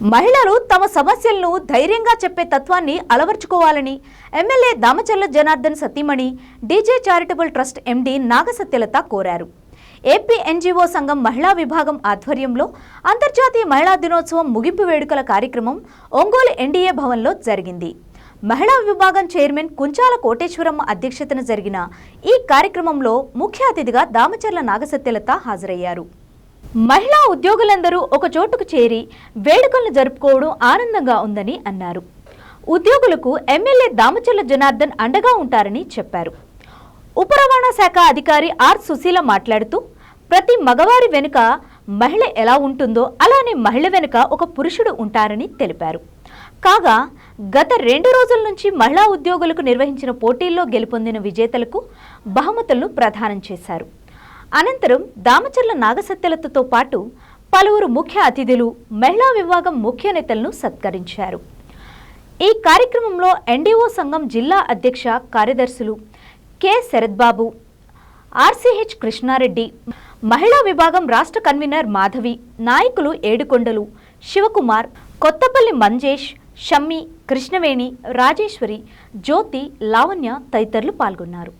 మహిళలు తమ సమస్యలను ధైర్యంగా చెప్పే తత్వాన్ని అలవర్చుకోవాలని ఎమ్మెల్యే దామచర్ల జనార్దన్ సతీమణి DJ charitable trust MD Nagasatyalatha కోరారు. ఏపీ ఎన్జీఓ సంఘం మహిళా విభాగం ఆధ్వర్యంలో అంతర్జాతీయ మహిళా దినోత్సవం ముగింపు వేడుకల కార్యక్రమం ఒంగోలు ఎన్డీఏ భవన్లో జరిగింది. మహిళా విభాగం చైర్మన్ కుంచాల కోటేశ్వరమ్మ అధ్యక్షతన జరిగిన ఈ కార్యక్రమంలో ముఖ్య అతిథిగా దామచర్ల నాగసత్యలత హాజరయ్యారు. మహిళా ఉద్యోగులందరూ ఒక చోటుకు చేరి వేడుకలను జరుపుకోవడం ఆనందంగా ఉందని అన్నారు. ఉద్యోగులకు ఎమ్మెల్యే దామచర్ల జనార్దన్ అండగా ఉంటారని చెప్పారు. ఉప రవాణా శాఖ అధికారి ఆర్ సుశీల మాట్లాడుతూ ప్రతి మగవారి వెనుక మహిళ ఎలా ఉంటుందో అలానే మహిళ వెనుక ఒక పురుషుడు ఉంటారని తెలిపారు. కాగా గత రెండు రోజుల నుంచి మహిళా ఉద్యోగులకు నిర్వహించిన పోటీల్లో గెలుపొందిన విజేతలకు బహుమతులను ప్రదానం చేశారు. అనంతరం దామచర్ల నాగసత్యలతతో పాటు పలువురు ముఖ్య అతిథులు మహిళా విభాగం ముఖ్య నేతలను సత్కరించారు. ఈ కార్యక్రమంలో ఎన్డీఓ సంఘం జిల్లా అధ్యక్ష కార్యదర్శులు కె. శరత్బాబు ఆర్సీహెచ్ కృష్ణారెడ్డి మహిళా విభాగం రాష్ట్ర కన్వీనర్ మాధవి నాయకులు ఏడుకొండలు శివకుమార్ కొత్తపల్లి మంజేష్ షమ్మి కృష్ణవేణి రాజేశ్వరి జ్యోతి లావణ్య తదితరులు పాల్గొన్నారు.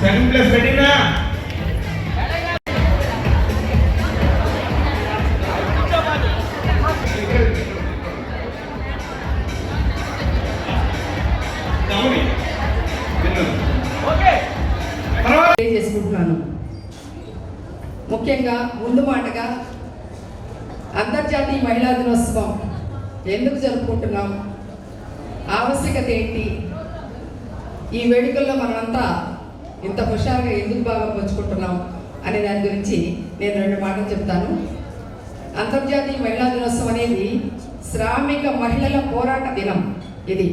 సెకండ్ ప్లేస్ రెడీనా తెలియజేసుకుంటున్నాను ముఖ్యంగా ముందు మాటగా అంతర్జాతీయ మహిళా దినోత్సవం ఎందుకు జరుపుకుంటున్నాం? ఆవశ్యకత ఏంటి? ఈ వేడుకల్లో మనమంతా ఇంత హుషారుగా ఎందుకు బాగా పంచుకుంటున్నాం అనే దాని గురించి నేను రెండు మాటలు చెప్తాను. అంతర్జాతీయ మహిళా దినోత్సవం అనేది శ్రామిక మహిళల పోరాట దినం ఇది.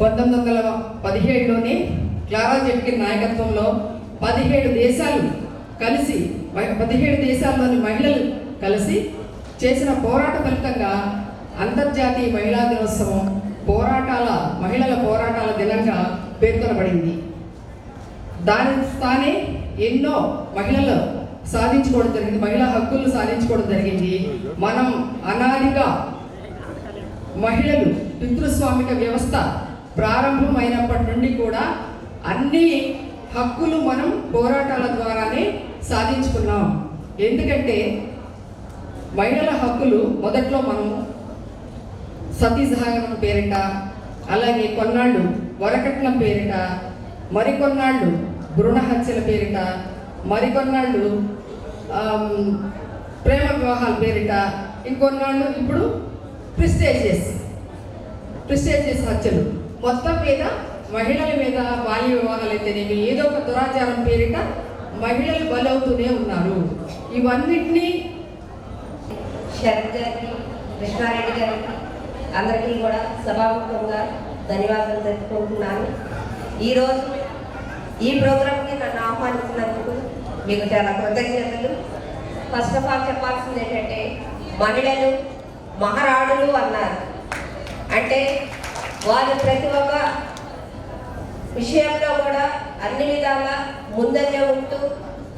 పంతొమ్మిది వందల పదిహేడులోనే క్లారా జెట్కిన్ నాయకత్వంలో పదిహేడు దేశాలు కలిసి పదిహేడు దేశాల్లోని మహిళలు కలిసి చేసిన పోరాట ఫలితంగా అంతర్జాతీయ మహిళా దినోత్సవం పోరాటాల మహిళల పోరాటాల దినంగా పేర్కొనబడింది. దాని స్థానే ఎన్నో మహిళలు సాధించుకోవడం జరిగింది మహిళా హక్కులు సాధించుకోవడం జరిగింది. మనం అనాదిగా మహిళలు పితృస్వామిక వ్యవస్థ ప్రారంభమైనప్పటి నుండి కూడా అన్ని హక్కులు మనం పోరాటాల ద్వారానే సాధించుకున్నాం. ఎందుకంటే మహిళల హక్కులు మొదట్లో మనం సతీ పేరిట అలాగే కొన్నాళ్ళు వరకట్నం పేరిట మరికొన్నాళ్ళు భ్రూణ హత్యల పేరిట మరికొన్నాళ్ళు ప్రేమ వివాహాల పేరిట ఇంకొన్నాళ్ళు ఇప్పుడు ప్రిస్టేజెస్ ప్రిస్టేజెస్ హత్యలు. మొత్తం మీద మహిళల మీద బాల్య వివాహాలు అయితేనేమి ఏదో ఒక దురాచారం పేరిట మహిళలు బలవుతూనే ఉన్నారు. ఇవన్నిటినీ శరత్ గారికి కృష్ణారెడ్డి గారికి అందరికీ కూడా సభాముఖంగా ధన్యవాదాలు తెలుపుకుంటున్నాను. ఈరోజు ఈ ప్రోగ్రామ్కి నన్ను ఆహ్వానించినందుకు మీకు చాలా కృతజ్ఞతలు. ఫస్ట్ ఆఫ్ ఆల్ చెప్పాల్సింది ఏంటంటే మహిళలు మహారాణులు అన్నారు. అంటే వారు ప్రతి ఒక్క విషయంలో కూడా అన్ని విధాలా ముందంజ ఉంటూ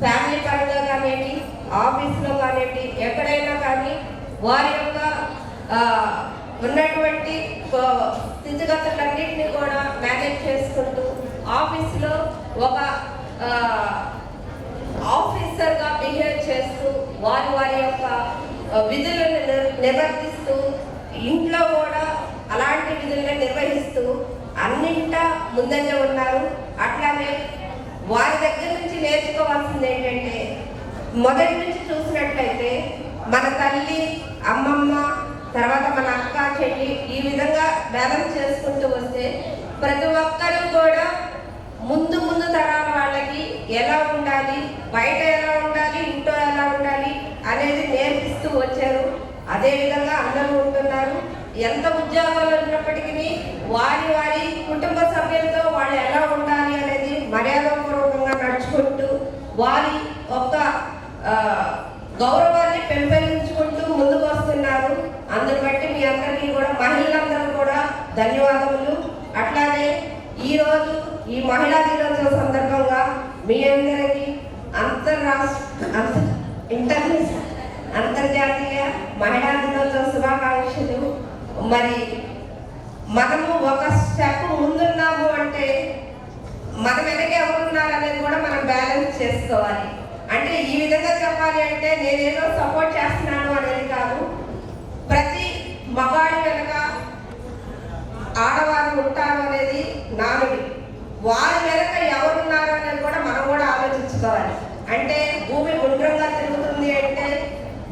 ఫ్యామిలీ పరంగా కానివ్వండి ఆఫీస్లో కానివ్వండి ఎక్కడైనా కానీ వారి యొక్క ఉన్నటువంటి కో- స్థితిగతులన్నింటినీ కూడా మేనేజ్ చేసుకుంటూ ఆఫీస్లో ఒక ఆఫీసర్గా బిహేవ్ చేస్తూ వారి వారి యొక్క విధులను నిర్వర్తిస్తూ ఇంట్లో కూడా అలాంటి విధులను నిర్వహిస్తూ అన్నింటా ముందంజ ఉన్నారు. అట్లానే వారి దగ్గర నుంచి నేర్చుకోవాల్సింది ఏంటంటే మొదటి నుంచి చూసినట్లయితే మన తల్లి అమ్మమ్మ తర్వాత మన అక్క చెల్లి ఈ విధంగా బ్యాలెన్స్ చేసుకుంటూ వస్తే ప్రతి ఒక్కరూ కూడా ముందు ముందు తరాల వాళ్ళకి ఎలా ఉండాలి బయట ఎలా ఉండాలి ఇంట్లో ఎలా ఉండాలి అనేది నేర్పిస్తూ వచ్చారు. అదే విధంగా అందరూ ఉంటున్నారు. ఎంత ఉద్యోగాలు ఉన్నప్పటికీ వారి వారి కుటుంబ సభ్యులతో వాళ్ళు ఎలా ఉండాలి అనేది మర్యాదపూర్వకంగా నడుచుకుంటూ వారి ఒక గౌరవాన్ని పెంపొందించుకుంటూ ముందుకు వస్తున్నారు. అందును బట్టి మీ అందరికీ కూడా మహిళలందరూ కూడా ధన్యవాదములు. అట్లానే ఈరోజు ఈ మహిళా దినోత్సవ సందర్భంగా మీ అందరికీ అంతర్రాష్ట్ర ఇంటర్నేషనల్ అంతర్జాతీయ మహిళా దినోత్సవ శుభాకాంక్షలు. మరి మనము ఒక స్టెప్ ముందున్నాము అంటే మన వెనకే ఎవరున్నారు అనేది కూడా మనం బ్యాలెన్స్ చేసుకోవాలి. అంటే ఈ విధంగా చెప్పాలి అంటే నేనేదో సపోర్ట్ చేస్తున్నాను మగాడి వెనక ఆడవారు ఉంటారు అనేది నానుడి. వారి వెనక ఎవరున్నారు అనేది కూడా మనం కూడా ఆలోచించుకోవాలి. అంటే భూమి గుండ్రంగా తిరుగుతుంది అంటే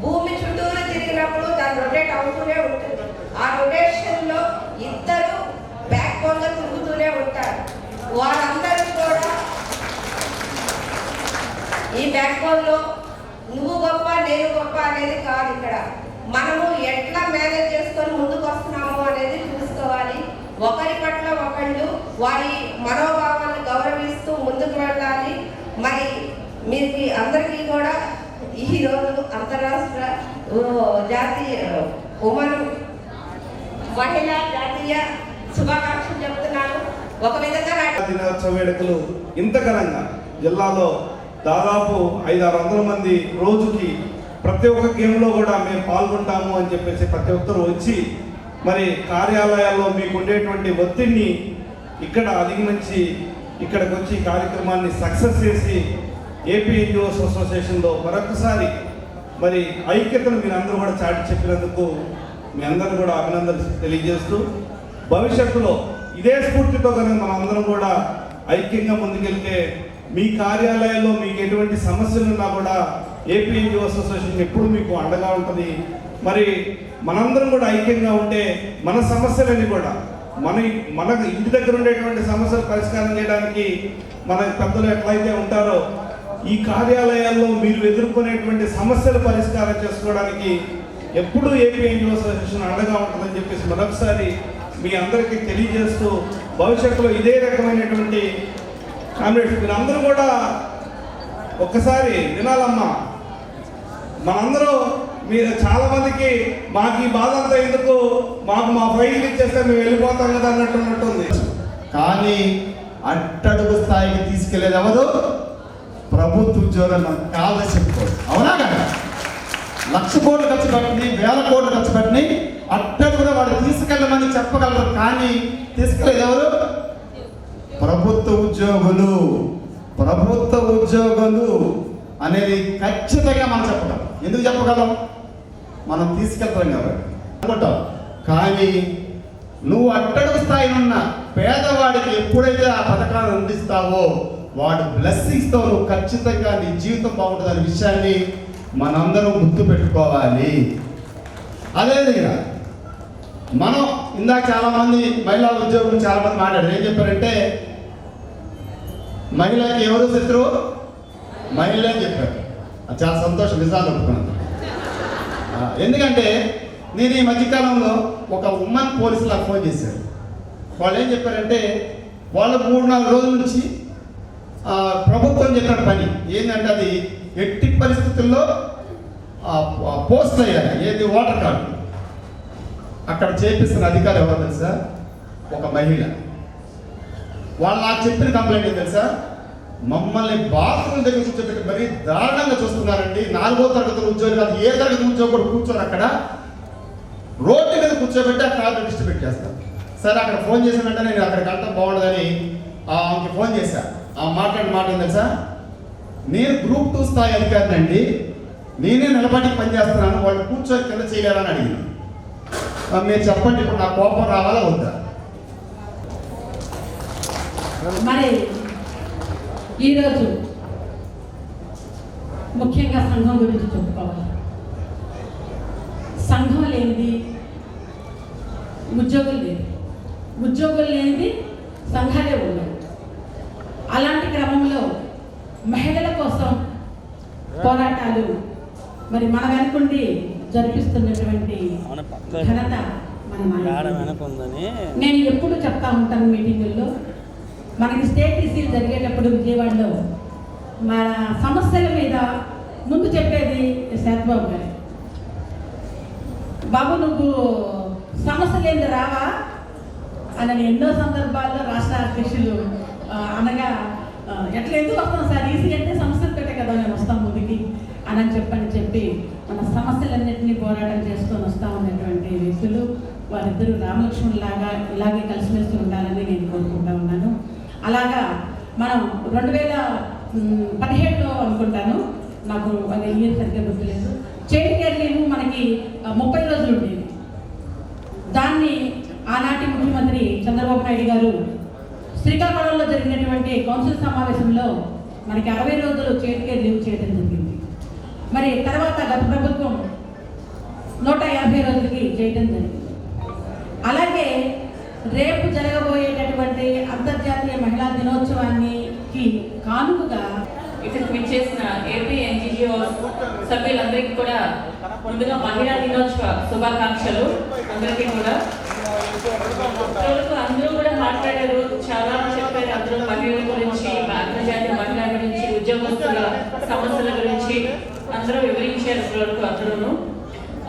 భూమి చుట్టూరు తిరిగినప్పుడు దాని రొటేట్ అవుతూనే ఉంటుంది. ఆ రొటేషన్లో ఇద్దరు బ్యాక్ బోన్గా తిరుగుతూనే ఉంటారు. వారందరూ కూడా ఈ బ్యాక్ బోన్లో నువ్వు గొప్ప నేను గొప్ప అనేది కాదు ఇక్కడ. మనము ఎట్లా మేనేజ్ చేసుకొని ముందుకు వస్తున్నాము అనేది చూసుకోవాలి. ఒకరి పట్ల ఒకళ్ళు వారి మనోభావాలను గౌరవిస్తూ ముందుకు వెళ్ళాలి. మరి మీకు అందరికీ కూడా ఈ రోజు అంతరాష్ట్ర జాతీయ ఉమెన్ మహిళా జాతీయ శుభాకాంక్షలు చెప్తున్నాను. ఒక విధంగా దినోత్సవ వేడుకలు ఇంత ఘనంగా జిల్లాలో దాదాపు ఐదు ఆరు వందల మంది రోజుకి ప్రతి ఒక్క గేమ్లో కూడా మేము పాల్గొంటాము అని చెప్పేసి ప్రతి ఒక్కరు వచ్చి మరి కార్యాలయాల్లో మీకు ఉండేటువంటి ఒత్తిడిని ఇక్కడ అధిగమించి ఇక్కడికి వచ్చి కార్యక్రమాన్ని సక్సెస్ చేసి ఏపీ ఎన్జిఓస్ అసోసియేషన్లో మరొకసారి మరి ఐక్యతను మీరు అందరూ కూడా చాటి చెప్పినందుకు మీ అందరూ కూడా అభినందనలు తెలియజేస్తూ భవిష్యత్తులో ఇదే స్ఫూర్తితో కనుక మనం అందరం కూడా ఐక్యంగా ముందుకెళ్తే మీ కార్యాలయాల్లో మీకు ఎటువంటి సమస్యలు ఉన్నా కూడా ఏపీ ఎన్జిఓ అసోసియేషన్ ఎప్పుడు మీకు అండగా ఉంటుంది? మరి మనందరం కూడా ఐక్యంగా ఉంటే మన సమస్యలన్నీ కూడా మన మన ఇంటి దగ్గర ఉండేటువంటి సమస్యలు పరిష్కారం చేయడానికి మన పెద్దలు ఎట్లయితే ఉంటారో ఈ కార్యాలయాల్లో మీరు ఎదుర్కొనేటువంటి సమస్యలు పరిష్కారం చేసుకోవడానికి ఎప్పుడూ ఏపీ ఎన్జిఓ అసోసియేషన్ అండగా ఉంటుందని చెప్పేసి మరొకసారి మీ అందరికీ తెలియజేస్తూ భవిష్యత్తులో ఇదే రకమైనటువంటి కామ్రేడ్స్ అందరూ కూడా ఒక్కసారి వినాలమ్మా. మనందరూ మీరు చాలా మందికి మాకు ఈ బాధ అంతా ఎందుకు? మాకు మా ఫైల్ ఇచ్చేస్తే మేము వెళ్ళిపోతాం కదా అన్నట్టు ఉన్నట్టుంది. కానీ అట్టడుగు స్థాయికి తీసుకెళ్ళేది ఎవరు? ప్రభుత్వ ఉద్యోగం కాదని కావాలని చెప్పుకోరు అవునా కదా? లక్ష కోట్లు ఖర్చు పెట్టని వేల కోట్లు ఖర్చు పెట్టింది అట్టడుగున వాడు తీసుకెళ్ళమని చెప్పగలరు. కానీ తీసుకెళ్ళేది ఎవరు? ప్రభుత్వ ఉద్యోగులు. ప్రభుత్వ ఉద్యోగులు అనేది ఖచ్చితంగా మనం చెప్పగలం. ఎందుకు చెప్పగలం? మనం తీసుకెళ్తాం కాబట్టి అనుకుంటాం. కానీ నువ్వు అట్టడుగు స్థాయిలో ఉన్న పేదవాడికి ఎప్పుడైతే ఆ పథకాన్ని అందిస్తావో వాడు బ్లెస్సింగ్స్తో నువ్వు ఖచ్చితంగా నీ జీవితం బాగుంటుంది అనే విషయాన్ని మనందరం గుర్తు పెట్టుకోవాలి. అదేవిధంగా మనం ఇందాక చాలామంది మహిళా ఉద్యోగులు చాలామంది మాట్లాడారు. ఏం చెప్పారంటే మహిళకి ఎవరు శత్రువు? మహిళ అని చెప్పారు. చాలా సంతోషం నిజాలు ఒప్పుకున్నాను ఎందుకంటే నేను ఈ మధ్యకాలంలో ఒక ఉమెన్ పోలీసులకు ఫోన్ చేశారు వాళ్ళు ఏం చెప్పారంటే వాళ్ళు మూడు నాలుగు రోజుల నుంచి ప్రభుత్వం చెప్పిన పని ఏంటంటే అది ఎట్టి పరిస్థితుల్లో పోస్ట్ అయ్యాలి. ఏది ఓటర్ కార్డు అక్కడ చేపిస్తున్న అధికారి ఎవరు తెలుసా? ఒక మహిళ. వాళ్ళు నాకు చెప్పిన కంప్లైంట్ ఏం తెలుసా? మమ్మల్ని బాత్రూమ్ దగ్గర కూర్చోబెట్టి మరీ దారుణంగా చూస్తున్నారండి. నాలుగో తరగతి ఉద్యోగం కాదు ఏ తరగతి ఉద్యోగం కూడా కూర్చోరు అక్కడ? రోడ్డు మీద కూర్చోబెట్టి ఆ కార్డు లిస్ట్ పెట్టేస్తాను సరే అక్కడ ఫోన్ చేసిన వెంటనే నేను అక్కడికి వెళ్తాం బాగుండదని ఆ ఆమెకి ఫోన్ చేశా. ఆ మాట్లాడి మాట తెలుసా? నేను గ్రూప్ టూ స్థాయి అధికారిని అండి. నేనే నిలబడి పనిచేస్తున్నాను వాళ్ళు కూర్చొని కింద చేయాలని అడిగింది. మీరు చెప్పండి ఇప్పుడు నా కోపం రావాలా వద్దా? మరి ఈరోజు ముఖ్యంగా సంఘం గురించి చెప్పుకోవాలి. సంఘం లేనిది ఉద్యోగులు లేదు. ఉద్యోగులు లేనిది సంఘాలే ఉండవు అలాంటి క్రమంలో మహిళల కోసం పోరాటాలు మరి మన వెనుకుండి జరిపిస్తున్నటువంటి ఘనత మన. నేను ఎప్పుడు చెప్తా ఉంటాను మీటింగుల్లో. మనకి స్టేట్ ఈసీలు జరిగేటప్పుడు విజయవాడలో మన సమస్యల మీద ముందు చెప్పేది శరత్బాబు గారు. బాబు నువ్వు సమస్యలు ఏంది రావా? అని ఎన్నో సందర్భాల్లో రాష్ట్ర అధ్యక్షులు అనగా ఎట్లా ఎందుకు వస్తాం సార్? ఈసీ అంటే సమస్యలు పెట్టే కదా మేము వస్తాం ముందుకి అని అని చెప్పని చెప్పి మన సమస్యలన్నింటినీ పోరాటం చేసుకొని వస్తా ఉన్నటువంటి వ్యక్తులు వారిద్దరూ రామలక్ష్మణ్ లాగా ఇలాగే కలిసిమెలిసి ఉండాలని నేను కోరుకుంటా ఉన్నాను. అలాగా మనం రెండు వేల పదిహేడులో అనుకుంటాను. నాకు అది ఇయర్ సరిగ్గా గుర్తులేదు. చైల్డ్ కేర్ లీవ్ మనకి ముప్పై రోజులు ఉండేది. దాన్ని ఆనాటి ముఖ్యమంత్రి చంద్రబాబు నాయుడు గారు శ్రీకాకుళంలో జరిగినటువంటి కౌన్సిల్ సమావేశంలో మనకి అరవై రోజులు చేతికే లీవ్ చేయడం జరిగింది. మరి తర్వాత గత ప్రభుత్వం నూట యాభై రోజులకి చేయడం జరిగింది. అలాగే రేపు జరగబోయేటటువంటి అంతర్జాతీయ మహిళా దినోత్సవానికి కానుకగా ఇక్కడికి చేసిన ఏపీ ఎన్జిఓ సభ్యులందరికీ కూడా ముందుగా మహిళా దినోత్సవ శుభాకాంక్షలు. అందరికీ కూడా. అందరూ కూడా మాట్లాడారు. చాలా చెప్పారు అందరూ మహిళల గురించి అంతర్జాతీయ మహిళల గురించి ఉద్యోగస్తుల సమస్యల గురించి. అందరూ వివరించారు ఇప్పటివరకు అందరూ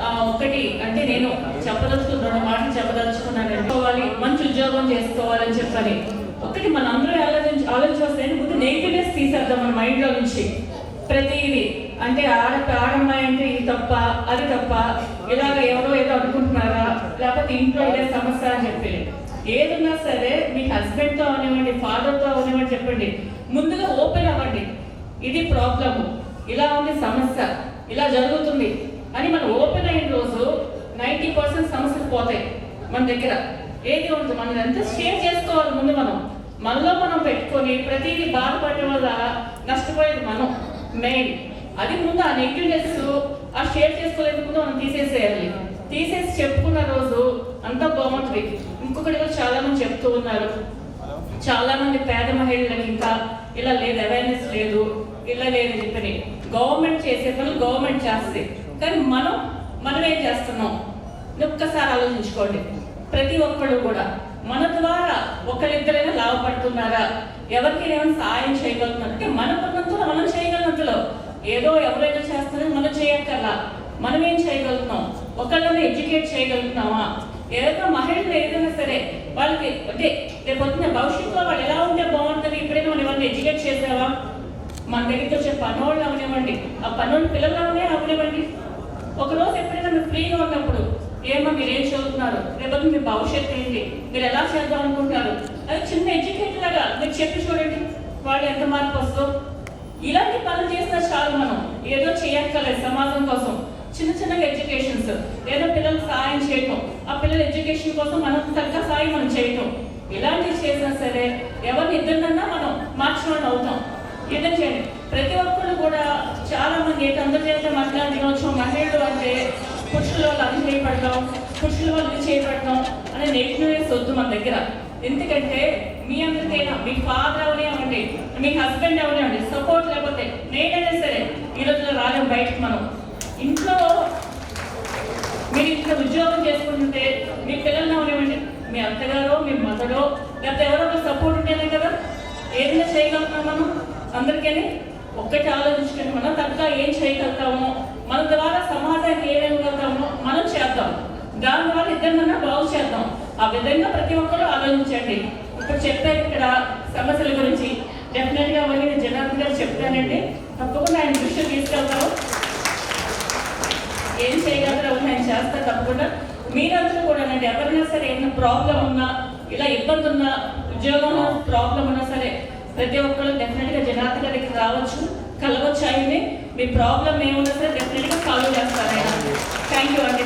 ఒకటి అంటే నేను చెప్పదలుచుకున్న రెండు మాటలు చెప్పదలుచుకున్నాను మంచి ఉద్యోగం చేసుకోవాలని చెప్పని. ఒకటి మన అందరూ ఆలోచించి ఆలోచిస్తే ముందు నెగిటివ్నెస్ తీసేద్దాం మన మైండ్లో నుంచి. ప్రతిదీ. అంటే ఆడ ఆడమ్మాయి అంటే ఇది తప్ప అది తప్ప ఇలాగ ఎవరో ఏదో అనుకుంటున్నారా? లేకపోతే ఇంట్లో ఇదే సమస్య అని చెప్పి. ఏదున్నా సరే మీ హస్బెండ్తో అవనివ్వండి ఫాదర్తో అవనివ్వండి చెప్పండి. ముందుగా ఓపెన్ అవ్వండి. ఇది ప్రాబ్లమ్ ఇలా ఉంది సమస్య. ఇలా జరుగుతుంది. అని మనం ఓపెన్ అయిన రోజు నైంటీ పర్సెంట్ సమస్యలు పోతాయి మన దగ్గర. ఏది ఉంటుంది మనం ఎంత షేర్ చేసుకోవాలి ముందు మనం? మనలో మనం పెట్టుకొని ప్రతిదీ బాధపడటం వల్ల నష్టపోయేది మనం. మెయిన్ అది ముందు ఆ నెగిటివ్నెస్ ఆ షేర్ చేసుకోలేదు ముందు మనం తీసేసేయాలి. తీసేసి చెప్పుకున్న రోజు అంతా బాగుంటుంది. ఇంకొకటి కూడా చాలా మంది చెప్తూ ఉన్నారు. చాలా మంది పేద మహిళలకు ఇంకా ఇలా లేదు అవేర్నెస్ లేదు ఇలా లేదు చెప్పని. గవర్నమెంట్ చేసే పనులు గవర్నమెంట్ చేస్తుంది కానీ మనం మనం ఏం చేస్తున్నాం ఒక్కసారి ఆలోచించుకోండి. ప్రతి ఒక్కళ్ళు కూడా మన ద్వారా ఒకరిద్దరైనా లాభపడుతున్నారా? ఎవరికి ఏమైనా సహాయం చేయగలుగుతున్నారు? అంటే మన పన్నంతలో మనం చేయగలిగినంతలో. ఏదో ఎవరైనా చేస్తారో మనం చేయక్కర్లా. మనం ఏం చేయగలుగుతున్నాం? ఒకళ్ళని ఎడ్యుకేట్ చేయగలుగుతున్నామా? ఏదైనా మహిళలు ఏదైనా సరే వాళ్ళకి అంటే రేపు వచ్చిన భవిష్యత్తులో వాళ్ళు ఎలా ఉంటే బాగుంటుంది? ఇప్పుడైనా మనం ఎవరిని ఎడ్యుకేట్ చేసావా? మన దగ్గరికి వచ్చే పనోళ్ళు అవనివ్వండి. ఆ పనోళ్ళు పిల్లలనే అవనివ్వండి. ఒకరోజు ఎప్పుడైనా మీరు ఫ్రీగా ఉన్నప్పుడు ఏమో మీరు ఏం చదువుతున్నారు? రేపటి మీ భవిష్యత్తు ఏంటి? మీరు ఎలా చేద్దాం అనుకుంటున్నారు? అది చిన్న ఎడ్యుకేటర్ లాగా మీరు చెప్పి చూడండి. వాళ్ళు ఎంత మార్పు వస్తుందో. ఇలాంటి పనులు చేసినా చాలు మనం. ఏదో చేయక్కర్లేదు సమాజం కోసం. చిన్న చిన్న ఎడ్యుకేషన్స్. ఏదో పిల్లలకు సహాయం చేయటం. ఆ పిల్లల ఎడ్యుకేషన్ కోసం మనం తగ్గ సాయం మనం చేయటం. ఇలాంటివి చేసినా సరే ఎవరిని ఇద్దరినన్నా మనం మార్చిన అవుతాం ఏదో చేయండి. ప్రతి ఒక్కరు కూడా చాలా మంది ఏంటి అందరి మహిళా దినోత్సవం మహిళలు అంటే పురుషుల వాళ్ళు అది చేయబడతాం పురుషుల వాళ్ళు ఇది చేయబడతాం అనే నెగిటివ్నెస్ వద్దు మన దగ్గర. ఎందుకంటే మీ అందరికైనా మీ ఫాదర్ అవనివ్వండి మీ హస్బెండ్ అవనివ్వండి సపోర్ట్ లేకపోతే నేనైనా సరే ఈ రోజులో రాలేం బయటకు మనం. ఇంట్లో మీరు ఇంట్లో ఉద్యోగం చేసుకుంటుంటే మీ పిల్లల్ని అవనివ్వండి. మీ అత్తగారో మీ మదడో లేకపోతే ఎవరో ఒక సపోర్ట్ ఉంటేనే కదా ఏదైనా చేయగలుగుతాం మనం. అందరికీ ఒక్కటి ఆలోచించుకుని మనం తగ్గ ఏం చేయగలుగుతామో మన ద్వారా సమాజానికి ఏమేమగలుగుతామో మనం చేద్దాం. దాని ద్వారా ఇద్దరినన్నా బాగు చేద్దాం. ఆ విధంగా ప్రతి ఒక్కరూ ఆలోచించండి. ఇప్పుడు చెప్పారు ఇక్కడ సమస్యల గురించి. డెఫినెట్గా అవన్నీ నేను జనార్దన్ గారు చెప్తానండి. తప్పకుండా ఆయన దృష్టి తీసుకెళ్తాం ఏం చేయగలరో నేను చేస్తా తప్పకుండా. మీరందరూ కూడా అండి ఎవరైనా సరే ఏమైనా ప్రాబ్లం ఉన్నా ఇలా ఇబ్బంది ఉన్నా ఉద్యోగంలో ప్రాబ్లం ఉన్నా సరే ప్రతి ఒక్కరు డెఫినెట్గా జనార్దన్ గారికి రావచ్చు కలవచ్చు ఆయన్ని మీ ప్రాబ్లం ఏమున్నా సరే డెఫినెట్గా సాల్వ్ చేస్తారు థ్యాంక్ యూ అండి.